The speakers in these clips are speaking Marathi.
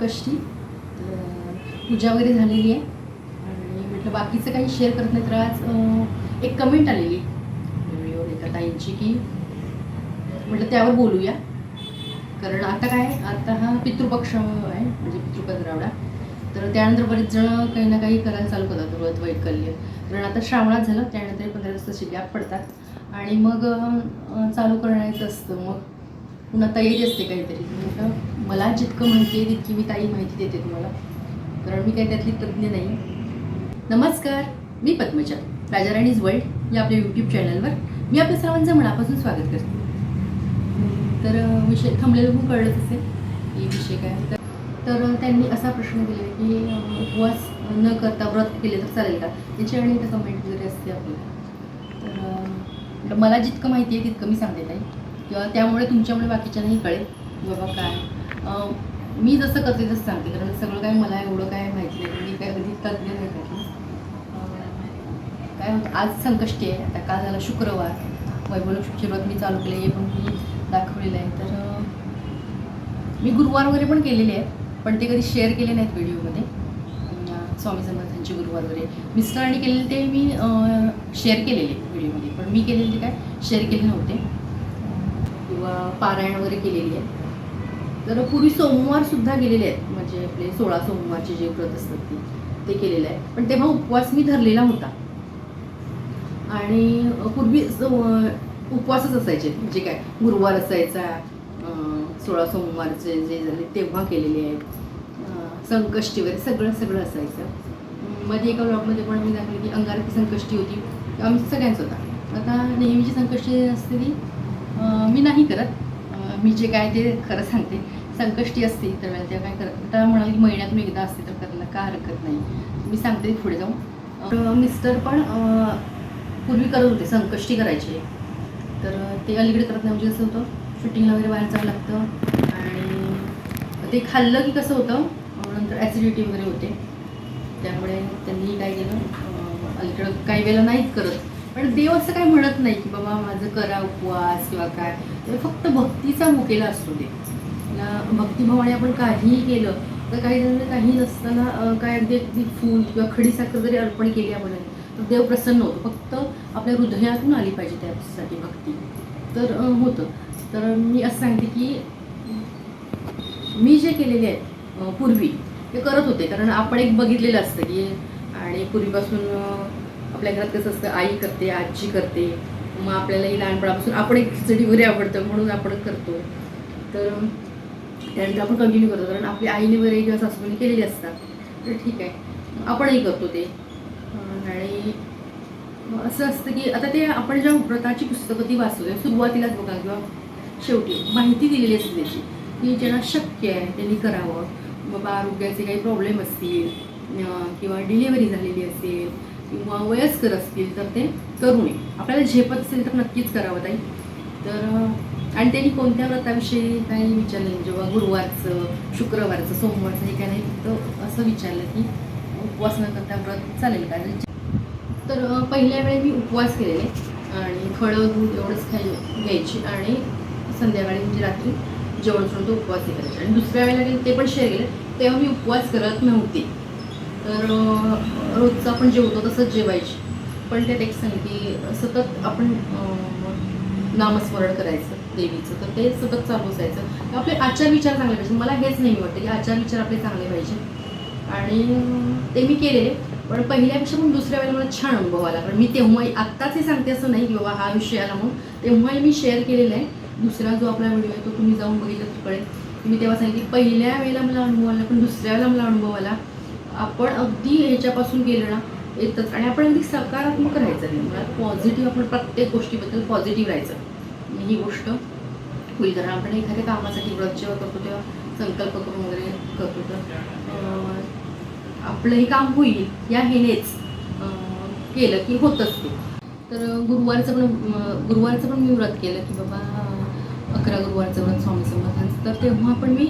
कष्टी. तर पूजा वगैरे झालेली आहे. आणि म्हटलं बाकीचं काही शेअर करत नाही तर आज एक कमेंट आलेली व्हिडिओवर एका ताईंची की म्हटलं त्यावर बोलूया. कारण आता काय आता हा पितृपक्ष आहे म्हणजे पितृपंधरावडा तर त्यानंतर बरेच जण काही ना काही करायला चालू करतात व्रत वैकल्य कारण आता श्रावणात झालं त्यानंतर पंधरा दिवसाची गॅप पडतात. आणि मग चालू करण्याचं असतं. मग पुन्हा तयारी असते काहीतरी. म्हटलं मला जितकं माहिती आहे तितकी मी काही माहिती देते तुम्हाला. कारण मी काही त्यातली तज्ज्ञ नाही. नमस्कार मी पद्मजा. राजाराणीज वर्ल्ड या आपल्या यूट्यूब चॅनलवर मी आपल्या सर्वांचं मनापासून स्वागत करते. तर विषय थांबलेलं पण कळलंच असेल की विषय काय. तर तर त्यांनी असा प्रश्न दिला की उपवास न करता व्रत केले तर चालेल का? याची आणि एकदा कमेंट वगैरे असते आपल्याला. तर मला जितकं माहिती आहे तितकं मी सांगते ताई. किंवा त्यामुळे तुमच्यामुळे बाकीच्यांनाही कळेल बाबा काय मी जसं करते तसं सांगते कारण सगळं काय मला एवढं काय माहिती नाही मी काय कधी तज्ज्ञ नाही त्यातली काय होतं आज संकष्टी आहे आता काल झाला शुक्रवार. वैभव सुरुवात मी चालू केली हे पण मी दाखवलेलं आहे. तर मी गुरुवार वगैरे पण केलेले आहेत पण ते कधी शेअर केले नाहीत व्हिडिओमध्ये. स्वामी समर्थांचे गुरुवार वगैरे. मिस्टरांनी केलेले ते मी शेअर केलेले व्हिडिओमध्ये पण मी केलेले ते काय शेअर केले नव्हते. किंवा पारायण वगैरे केलेली आहे. तर पूर्वी सोमवार सुद्धा गेलेले आहेत. म्हणजे आपले सोळा सोमवारचे जे व्रत असतात ते ते केलेलं आहे पण तेव्हा उपवास मी धरलेला होता. आणि पूर्वी उपवासच असायचे. म्हणजे काय गुरुवार असायचा सोळा सोमवारचे जे झाले तेव्हा केलेले आहेत. संकष्टी वगैरे सगळं सगळं असायचं. मध्ये एका ब्लॉगमध्ये पण मी दाखवली की अंगारकी संकष्टी होती. आमची सगळ्यांच होता. आता नेहमीची संकष्टी असते ती मी नाही करत. मी जे काय ते खरं सांगते. संकष्टी असते तर म्हणजे वेळेला तेव्हा काय करत तर म्हणाल की महिन्यातून एकदा असते तर करायला का हरकत नाही. मी सांगते पुढे जाऊन. मिस्टर पण पूर्वी करत होते संकष्टी करायचे. तर ते अलीकडे करत नाही म्हणजे कसं होतं शूटिंगला वगैरे बाहेर जावं लागतं. आणि ते खाल्लं की कसं होतं नंतर ॲसिडिटी वगैरे होते. त्यामुळे त्यांनी काय केलं अलीकडं काही वेळेला नाहीच करत. पण देव असं काय म्हणत नाही की बाबा माझं करा उपवास किंवा काय. फक्त भक्तीचा मुकेला असतो देव. त्याला भक्तिभावाने आपण काहीही केलं तर काही जण काही नसताना काय अगदी अगदी फूल किंवा खडीसाखर जरी अर्पण केली आपण तर देव प्रसन्न होतो. फक्त आपल्या हृदयातून आली पाहिजे त्यासाठी भक्ती. तर होतं. तर मी असं सांगते की मी जे केलेले आहेत पूर्वी ते करत होते. कारण आपण एक बघितलेलं असतं की आणि पूर्वीपासून आपल्या घरात कसं असतं आई करते आजी करते. मग आपल्यालाही लहानपणापासून आपण एक खिचडी वगैरे आवडतं म्हणून आपण करतो. तर त्यानंतर आपण कंटिन्यू करतो. कारण आपली आईने वगैरे किंवा सासूने केलेले असतात. तर ठीक आहे. आपणही करतो ते. आणि असं असतं की आता ते आपण ज्या व्रताची पुस्तकं ती वाचतो सुरुवातीलाच बघा किंवा शेवटी माहिती दिलेली असते त्याची की ज्यांना शक्य आहे त्यांनी करावं. बाबा आरोग्याचे काही प्रॉब्लेम असतील किंवा डिलिव्हरी झालेली असेल किंवा वयस्कर असतील तर ते करू नये. आपल्याला झेपत असेल तर नक्कीच करावं ताई. तर आणि त्यांनी कोणत्या व्रताविषयी काही विचारलं म्हणजे जेव्हा गुरुवारचं शुक्रवारचं सोमवारचं हे काय नाही फक्त असं विचारलं की उपवास न करता व्रत चालेल का? तर पहिल्या वेळी मी उपवास केलेले आणि फळं दूध एवढंच खाय घ्यायची आणि संध्याकाळी म्हणजे रात्री जेवण सोडून तो उपवास हे करायचे. आणि दुसऱ्या वेळेला गेले ते पण शेअर केले तेव्हा मी उपवास करत नव्हते. तर रोजचं आपण जेवतो तसंच जेवायची. पण त्यात एक सांग की सतत आपण नामस्मरण करायचं देवीचं. तर ते सतत चालू असायचं. आपले आचार विचार चांगले पाहिजे. मला हेच नाही वाटतं की आचार विचार आपले चांगले पाहिजे. आणि ते मी केलेले. पण पहिल्यापेक्षा पण दुसऱ्या वेळेला मला छान अनुभव आला. कारण मी तेव्हाही आत्ताच हे सांगते असं नाही की बाबा हा विषय आला म्हणून. तेव्हाही मी शेअर केलेला आहे. दुसरा जो आपला व्हिडिओ आहे तो तुम्ही जाऊन बघितला तर मी तेव्हा सांगितले पहिल्या वेळेला मला अनुभव आला पण दुसऱ्या वेळेला मला अनुभव आला. आपण अगदी ह्याच्यापासून गेलं ना येतच. आणि आपण अगदी सकारात्मक राहायचं नाही. मुळात पॉझिटिव्ह आपण प्रत्येक गोष्टीबद्दल पॉझिटिव्ह राहायचं. म्हणजे ही गोष्ट होईल. कारण आपण एखाद्या कामासाठी व्रत जेव्हा करतो तेव्हा संकल्प करून वगैरे करतो. तर आपलं हे काम होईल. या हेनेच केलं की होतच ते. तर गुरुवारचं पण गुरुवारचं पण मी व्रत केलं की बाबा अकरा गुरुवारचं व्रत स्वामी समर्थांचं. तर तेव्हा पण मी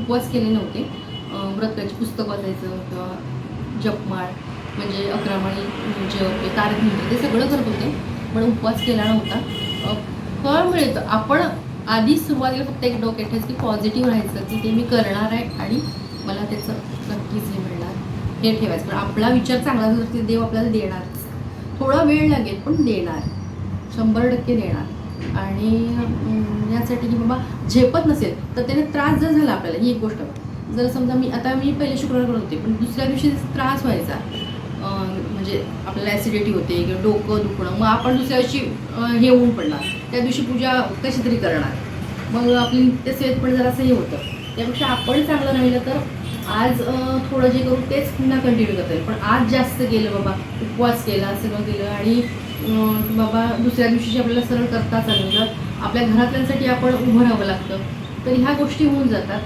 उपवास केले नव्हते. अं, व्रताची पुस्तक वाचायचं किंवा जपमाळ म्हणजे अकरामाळी जे म्हणजे होते तारक मंत्र ते सगळं करत होते. पण उपवास केला नव्हता. फळ मिळतं. आपण आधी सुरुवातीला फक्त एक डोक्यात ठेच की पॉझिटिव्ह राहायचं की ते मी करणार आहे आणि मला त्याचं नक्कीच हे मिळणार. हे ठेवायचं. पण आपला विचार चांगला झाला तर ते देव आपल्याला देणारच. थोडा वेळ लागेल पण देणार. शंभर टक्के देणार. आणि यासाठी की बाबा झेपत नसेल तर त्याने त्रास जर झाला आपल्याला ही एक गोष्ट. जर समजा मी आता मी पहिले शुक्रवार करत होते पण दुसऱ्या दिवशी त्रास व्हायचा. म्हणजे आपल्याला ॲसिडिटी होते किंवा डोकं दुखणं मग आपण दुसऱ्या दिवशी हे होऊन पडणार. त्या दिवशी पूजा कशी तरी करणार. मग आपली नित्यसेवेत पण जरासं हे होतं. त्यापेक्षा आपण चांगलं राहिलं तर आज थोडं जे करू तेच पुन्हा कंटिन्यू करता येईल. पण आज जास्त केलं बाबा उपवास केला सगळं केलं आणि बाबा दुसऱ्या दिवशीची आपल्याला सरळ करताच आलं तर आपल्या घरातल्यांसाठी आपण उभं राहावं लागतं. तर ह्या गोष्टी होऊन जातात.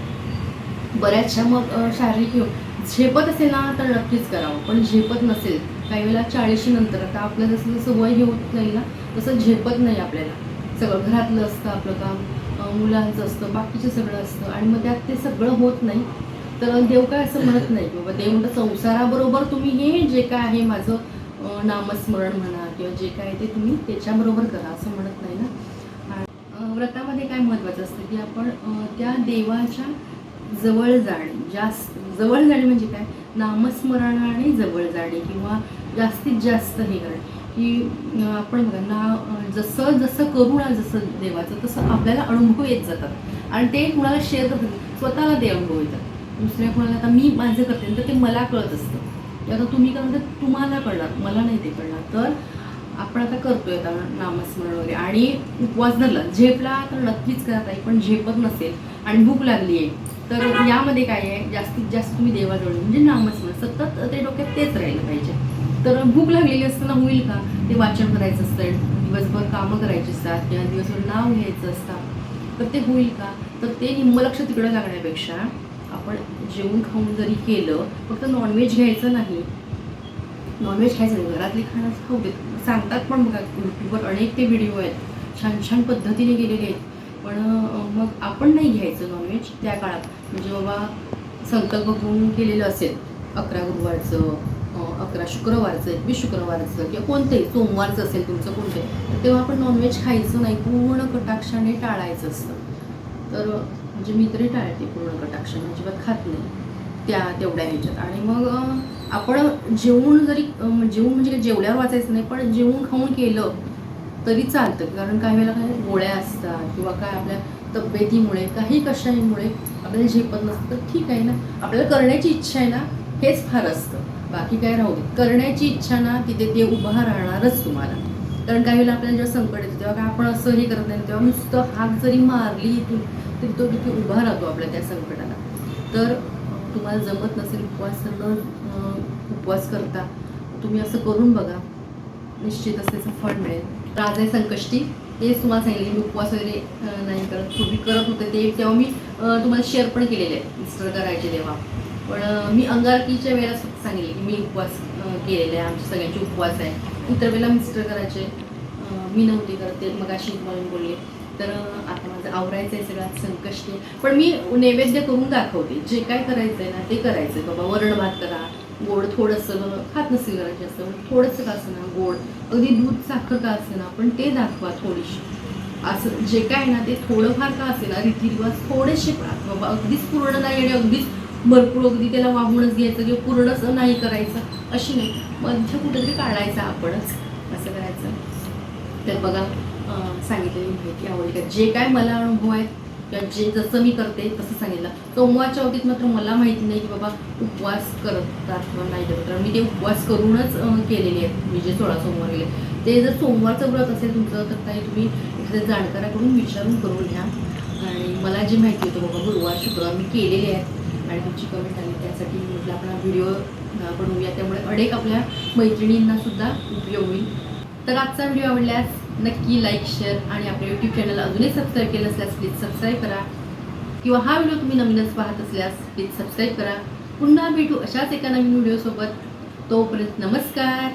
बऱ्याचशा मग शारीरिक योग झेपत असेल ना तर नक्कीच करावं. पण झेपत नसेल काही वेळेला चाळीशी नंतर. आता आपलं जसं जसं वय हे होत नाही ना तसं झेपत नाही आपल्याला. सगळं घरातलं असतं आपलं काम मुलांचं असतं बाकीचं सगळं असतं आणि मग त्यात ते सगळं होत नाही. तर देव काय असं म्हणत नाही बाबा देव म्हणतात संसाराबरोबर तुम्ही हे जे काय आहे माझं नामस्मरण म्हणा किंवा जे काय ते तुम्ही त्याच्याबरोबर करा असं म्हणत नाही ना. व्रतामध्ये काय महत्त्वाचं असतं की आपण त्या देवाच्या जवळ जाणे जास्त जवळ जाणे म्हणजे काय? नामस्मरणाने जवळ जाणे किंवा जास्तीत जास्त हे करणे. की आपण बघा ना जसं जसं करू जसं देवाचं तसं आपल्याला अनुभव येत जातात. आणि ते कुणाला शेअर करतात स्वतःला ते अनुभव येतात. दुसऱ्या कुणाला आता मी माझं करते तर ते मला कळत असतं. की आता तुम्ही काय म्हणतात तुम्हाला कळणार मला नाही ते कळणार. तर आपण आता करतोय आता नामस्मरण वगैरे. आणि उपवास धरला झेपला तर नक्कीच करत आहे पण झेपत नसेल आणि भूक लागली आहे तर यामध्ये काय आहे? जास्तीत जास्त तुम्ही देवाजवळ म्हणजे नामस्मरण सतत ते डोक्यात तेच राहिलं पाहिजे. तर भूक लागलेली असताना होईल का? ते वाचन करायचं असतं. दिवसभर कामं करायची असतात किंवा दिवसभर नाव घ्यायचं असतं. तर ते होईल का? तर ते निम्मलक्ष तिकडं लागण्यापेक्षा आपण जेवण खाऊन जरी केलं फक्त नॉनव्हेज घ्यायचं नाही. नॉनव्हेज खायचं नाही. घरातली खाणं खाऊ देत सांगतात पण बघा यूट्यूबवर अनेक ते व्हिडिओ आहेत. छान छान पद्धतीने गेलेले आहेत. पण मग आपण नाही घ्यायचं नॉनव्हेज त्या काळात. म्हणजे बाबा संकल्प घेऊन केलेलं असेल अकरा गुरुवारचं अकरा शुक्रवारचं एकवीस शुक्रवारचं किंवा कोणतंही सोमवारचं असेल तुमचं कोणतंही तर तेव्हा आपण नॉनव्हेज खायचं नाही पूर्ण कटाक्षाने टाळायचं असतं. तर म्हणजे मी तरी टाळते पूर्ण कटाक्षाने अजिबात खात नाही. त्या तेवढ्या ह्याच्यात. आणि मग आपण जेवून जरी जेवण जेवून म्हणजे काय जेवल्यावर वाचायचं नाही पण जेवून खाऊन केलं तरी चालतं. कारण काही वेळेला काय गोळ्या असतात किंवा काय आपल्या तब्येतीमुळे काही कशामुळे आपल्याला झेपत नसतं तर ठीक आहे ना. आपल्याला करण्याची इच्छा आहे ना हेच फार असतं. बाकी काय राहू दे. करण्याची इच्छा ना तिथे ते उभा राहणारच तुम्हाला. कारण काही वेळेला आपल्याला जेव्हा संकट येतं तेव्हा काय आपण असं हे करत नाही. तेव्हा नुसतं हात जरी मारली इथून तरी तो तिथे उभा राहतो आपल्या त्या संकटाला. तर तुम्हाला जमत नसेल उपवास तर न उपवास करता तुम्ही असं करून बघा. निश्चित त्याचं फळ मिळेल. तर आज आहे संकष्टी. तेच तुम्हाला सांगितले मी उपवास वगैरे नाही करत. पूर्वी करत होते ते. तेव्हा मी तुम्हाला शेअर पण केलेले आहे मिस्टर करायचे तेव्हा. पण मी अंगारकीच्या वेळेला सांगितले की मी उपवास केलेले आहे. आमचे सगळ्यांचे उपवास आहे. इतर वेळेला मिस्टर करायचे. मी नव्हते करत. ते मग अशी म्हणून बोलले. तर आता माझं आवरायचं आहे सगळ्यात संकष्ट संकष्टी आहे. पण मी नैवेद्य करून दाखवते. जे काय करायचं आहे ना ते करायचं बाबा वरण भात करा. गोड थोडंसं खात नसेल करायचे असतं थोडंसं का असं ना गोड. अगदी दूध साखर का असं ना पण ते दाखवा थोडीशी. असं जे काय ना ते थोडंफार का असेल ना रीतिरिवाज थोडेसे बाबा अगदीच पूर्ण नाही आणि अगदीच भरपूर अगदी त्याला वाहूनच घ्यायचं किंवा पूर्णच नाही करायचं अशी नाही. मध्य कुठेतरी काढायचं आपणच असं करायचं. तर बघा सांगितलेली माहिती आवडली. का जे काय मला अनुभव आहेत किंवा जे जसं मी करते तसं सांगितलं. सोमवारच्या बाबतीत मात्र मला माहिती नाही की बाबा उपवास करतात किंवा नाही करत. मी ते उपवास करूनच केलेले आहेत. मी जे सोळा सोमवार गेले ते जर सोमवारचं व्रत असेल तुमचं तर काही तुम्ही एखाद्या जाणकाराकडून विचारून करून घ्या. आणि मला जी माहिती होतं बाबा गुरुवार शुक्रवार मी केलेले आहेत. आणि तुमची कमेंट आली त्यासाठी म्हटलं आपला व्हिडिओ बनवूया. त्यामुळे अनेक आपल्या मैत्रिणींना सुद्धा उपयोग होईल. तर आजचा व्हिडिओ आवडल्यास नक्की लाईक शेअर आणि आपल्या यूट्यूब चॅनल अजूनही सबस्क्राईब केलं असल्यास प्लीज सबस्क्राईब करा. किंवा हा व्हिडिओ तुम्ही नवीनच पाहत असल्यास प्लीज सबस्क्राईब करा. पुन्हा भेटू अशाच एका नवीन व्हिडिओसोबत तोपर्यंत नमस्कार.